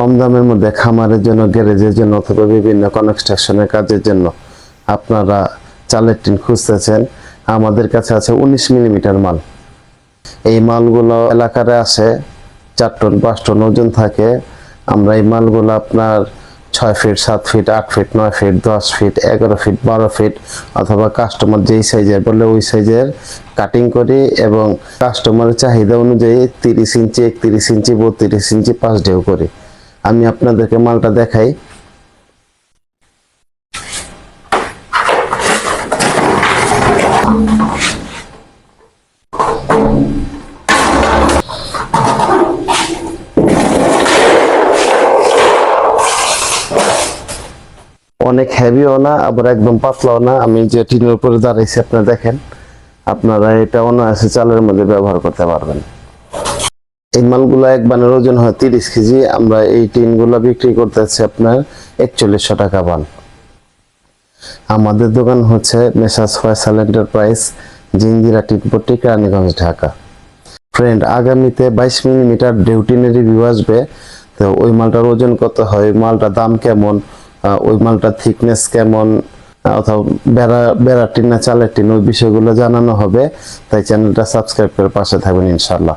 কম দামের মধ্যে খামারের জন্য, গ্যারেজের জন্য অথবা বিভিন্ন কনস্ট্রাকশনের কাজের জন্য আপনারা চালের টিন খুঁজতেছেন। আমাদের কাছে আছে উনিশ মিলিমিটার মাল। এই মালগুলো এলাকারে আসে, চার টন, পাঁচ টন ওজন থাকে। আমরা এই মালগুলো আপনার ছয় ফিট, সাত ফিট, আট ফিট, নয় ফিট, দশ ফিট, এগারো ফিট, বারো ফিট অথবা কাস্টমার যেই সাইজের বলে ওই সাইজের কাটিং করি এবং কাস্টমারের চাহিদা অনুযায়ী তিরিশ ইঞ্চি, একত্রিশ ইঞ্চি, বত্রিশ ইঞ্চি, পাঁচ ঢেউ করি। আমি আপনাদেরকে মালটা দেখাই। অনেক হেভিও না, আবার একদম পাতলাও না। আমি যে টিনের উপরে দাঁড়াইছি, আপনারা দেখেন। আপনারা এটা অনায়াসে চালের মধ্যে ব্যবহার করতে পারবেন। এই মালগুলো এক বানের ওজন হয় তিরিশ কেজি। আমরা এই টিনগুলো বিক্রি করতেছি আপনার একচল্লিশশো টাকা বান। আমাদের দোকান হচ্ছে Messrs Faisal enterprise Jinjira Tinpatti Keraniganj, Dhaka. Friend আগামীতে বাইশ মিলিমিটার ডিউটিনের রিভিউ আসবে। তো ওই মালটার ওজন কত হয়? ওই মালটার দাম কেমন? ওই মালটার থিকনেস কেমন? অথবা বেড়া বেড়া টিন না চালের টিন, ওই বিষয়গুলো জানানো হবে। তাই চ্যানেলটা সাবস্ক্রাইব করে পাশে থাকবেন ইনশাল্লাহ